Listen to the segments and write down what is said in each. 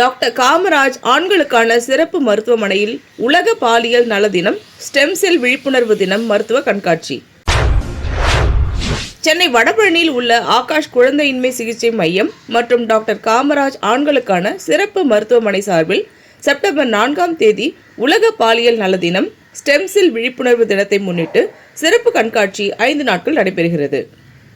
Doctor Kamaraj ஆண்களுக்கான சிறப்பு மருத்துவமனையில் உலக பாலியல் நல தினம் ஸ்டெம் செல் விழிப்புணர்வு தினம் மருத்துவ கண்காட்சி. சென்னை வடபழனியில் உள்ள ஆகாஷ் குழந்தையின்மை சிகிச்சை மையம் மற்றும் டாக்டர் காமராஜ் ஆண்களுக்கான சிறப்பு மருத்துவமனை சார்பில் செப்டம்பர் நான்காம் தேதி உலக பாலியல் நல தினம் ஸ்டெம் செல் விழிப்புணர்வு தினத்தை முன்னிட்டு சிறப்பு கண்காட்சி ஐந்து நாட்கள் நடைபெறுகிறது.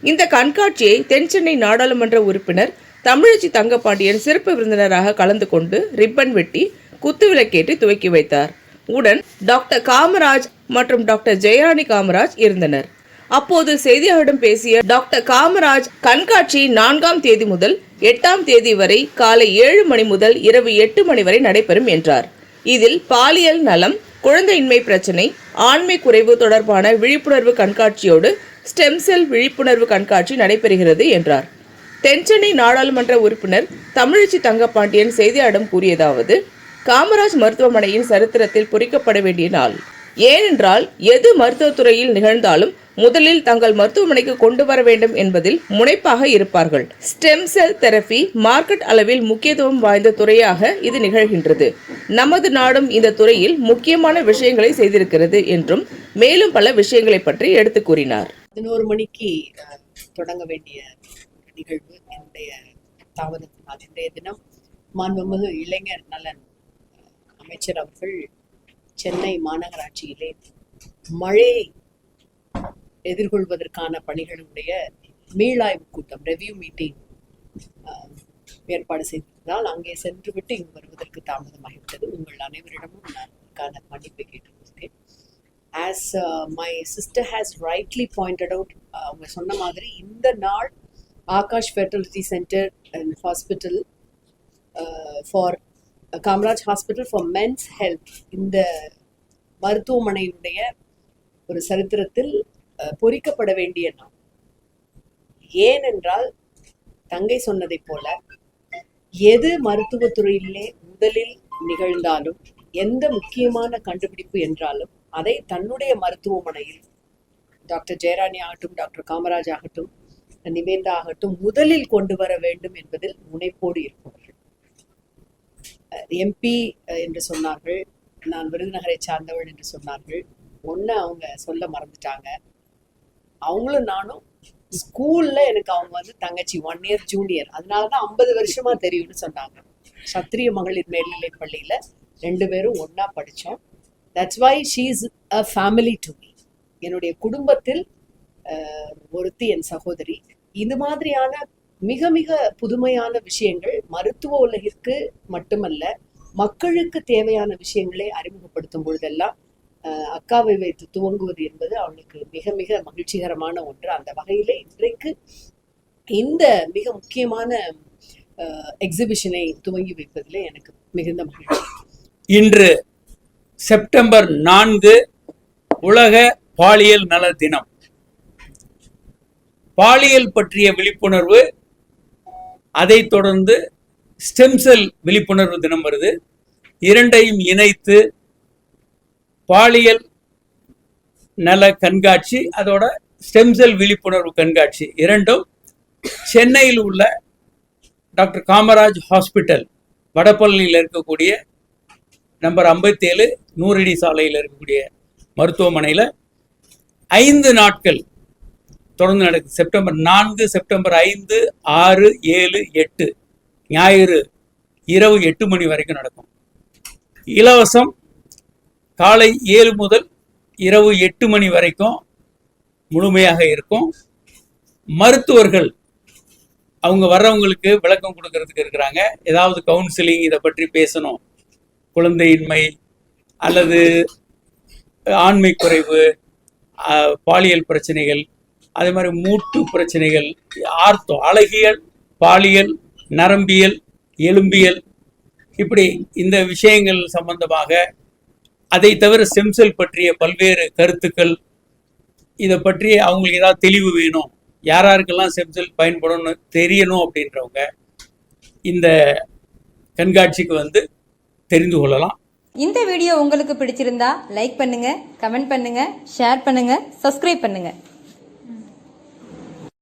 இந்த கண்காட்சியை தென்சென்னை நாடாளுமன்ற உறுப்பினர் தமிழச்சி தங்கப்பாண்டியன் சிறப்பு விருந்தினராக கலந்து கொண்டு ரிப்பன் வெட்டி குத்துவிளக்கேற்றி துவக்கி வைத்தார். உடன் டாக்டர் காமராஜ் மற்றும் டாக்டர் ஜெயராணி காமராஜ் இருந்தனர். அப்போது செய்தியாளரிடம் பேசிய டாக்டர் காமராஜ் கண்காட்சி நான்காம் தேதி முதல் எட்டாம் தேதி வரை காலை ஏழு மணி முதல் இரவு எட்டு மணி வரை நடைபெறும் என்றார். இதில் பாலியல் நலம் குழந்தையின்மை பிரச்சினை ஆண்மை குறைவு தொடர்பான விழிப்புணர்வு கண்காட்சியோடு ஸ்டெம் செல் விழிப்புணர்வு கண்காட்சி நடைபெறுகிறது என்றார். தென்சென்னை நாடாளுமன்ற உறுப்பினர் தமிழச்சி தங்கப்பாண்டியன் செய்தியாளரிடம் கூறியதாவது காமராஜ் மருத்துவமனையின் சரித்திரத்தில் பொறிக்கப்பட வேண்டிய நாள். ஏனென்றால் எது மருத்துவத்துறையில் நிகழ்ந்தாலும் முதலில் தங்கள் மருத்துவமனைக்கு கொண்டு வர வேண்டும் என்பதில் முனைப்பாக இருப்பார்கள். ஸ்டெம் செல் தெரபி மார்க்கெட் அளவில் முக்கியத்துவம் வாய்ந்த துறையாக இது நிகழ்கின்றது. நமது நாடும் இந்த துறையில் முக்கியமான விஷயங்களை செய்திருக்கிறது என்றும் மேலும் பல விஷயங்களை பற்றி எடுத்து கூறினார். பதினோரு மணிக்கு தொடங்க வேண்டிய நிகழ்வு என்னுடைய தாமதத்தினால் இன்றைய தினம் மாண்புமிகு இளைஞர் நலன் அமைச்சர் அவர்கள் சென்னை மாநகராட்சியிலே மழையை எதிர்கொள்வதற்கான பணிகளுடைய மீளாய்வு கூட்டம் ரெவ்யூ மீட்டிங் ஏற்பாடு செய்திருந்தால் அங்கே சென்று விட்டு இங்கு வருவதற்கு தாமதமாகிவிட்டது. உங்கள் அனைவரிடமும் நான் இதற்கான மன்னிப்பை கேட்டுக்கொள்கிறேன். As my sister has rightly pointed out அவங்க சொன்ன மாதிரி இந்த நாள் Akash fertility centre and hospital for Kamaraj hospital for men's health இந்த மருத்துவமனையினுடைய ஒரு சரித்திரத்தில் அஹ், பொறிக்கப்பட வேண்டிய நாள். ஏனென்றால் தங்கை சொன்னதைப் போல எது மருத்துவத்துறையிலே முதலில் நிகழ்ந்தாலும் எந்த முக்கியமான கண்டுபிடிப்பு என்றாலும் அதை தன்னுடைய மருத்துவமனையில் டாக்டர் ஜெயராணி ஆகட்டும் டாக்டர் காமராஜ் ஆகட்டும் நிவேந்தா ஆகட்டும் முதலில் கொண்டு வர வேண்டும் என்பதில் முனைப்போடு இருப்பவர்கள். எம்பி என்று சொன்னார்கள். நான் விருதுநகரை சார்ந்தவள் என்று சொன்னார்கள். ஒன்று அவங்க சொல்ல மறந்துட்டாங்க. அவங்களும் நானும் ஸ்கூல்ல எனக்கு அவங்க வந்து தங்கச்சி ஒன் இயர் ஜூனியர் அதனாலதான் ஐம்பது வருஷமா தெரியும்னு சொன்னாங்க. சத்திரிய மகளிர் மேல்நிலை பள்ளியில ரெண்டு பேரும் ஒன்னா படிச்சோம். That's why she's a family to me என்னுடைய குடும்பத்தில் ஒருத்தி என் சகோதரி. இந்த மாதிரியான மிக மிக புதுமையான விஷயங்கள் மருத்துவ உலகிற்கு மட்டுமல்ல மக்களுக்கு தேவையான விஷயங்களை அறிமுகப்படுத்தும் பொழுதெல்லாம் அஹ், அக்காவை வைத்து துவங்குவது என்பது அவளுக்கு மிக மிக மகிழ்ச்சிகரமான ஒன்று. அந்த வகையிலே இன்றைக்கு இந்த மிக முக்கியமான எக்ஸிபிஷனை துவங்கி வைப்பதிலே எனக்கு மிகுந்த மகிழ்ச்சி. இன்று செப்டம்பர் நான்கு உலக பாலியல் நல தினம். பாலியல் பற்றிய விழிப்புணர்வு அதைத் தொடர்ந்து ஸ்டெம் செல் விழிப்புணர்வு தினம் வருது. இரண்டையும் இணைத்து பாலியல் நல கண்காட்சி அதோட ஸ்டெம் செல் விழிப்புணர்வு கண்காட்சி இரண்டும் சென்னையில் உள்ள டாக்டர் காமராஜ் ஹாஸ்பிட்டல் வடபழனியில் இருக்கக்கூடிய நம்பர் ஐம்பத்தேழு நூறடி சாலையில் இருக்கக்கூடிய மருத்துவமனையில் ஐந்து நாட்கள் தொடர்ந்து நடக்குது செப்டம்பர் நான்கு செப்டம்பர் ஐந்து ஆறு ஏழு எட்டு. ஞாயிறு இரவு எட்டு மணி வரைக்கும் நடக்கும். இலவசம் காலை ஏழு முதல் இரவு எட்டு மணி வரைக்கும் முழுமையாக இருக்கும். மருத்துவர்கள் அவங்க வர்றவங்களுக்கு விளக்கம் கொடுக்கறதுக்கு இருக்கிறாங்க. ஏதாவது கவுன்சிலிங் இதை பற்றி பேசணும். குழந்தையின்மை அல்லது ஆண்மை குறைவு பாலியல் பிரச்சனைகள் அதே மாதிரி மூட்டு பிரச்சனைகள் ஆர்த்தோ அழகியல் பாலியல் நரம்பியல் எலும்பியல் இப்படி இந்த விஷயங்கள் சம்பந்தமாக அதை தவிர செம்செல் பற்றிய பல்வேறு கருத்துக்கள் இதை பற்றி அவங்களுக்கு ஏதாவது தெளிவு வேணும் யார் யாருக்கெல்லாம் செம்செல் பயன்படணும்னு தெரியணும் அப்படின்றவங்க இந்த கண்காட்சிக்கு வந்து தெரிந்து கொள்ளலாம். இந்த வீடியோ உங்களுக்கு பிடிச்சிருந்தா லைக் பண்ணுங்க கமெண்ட் பண்ணுங்க ஷேர் பண்ணுங்க சப்ஸ்கிரைப் பண்ணுங்க.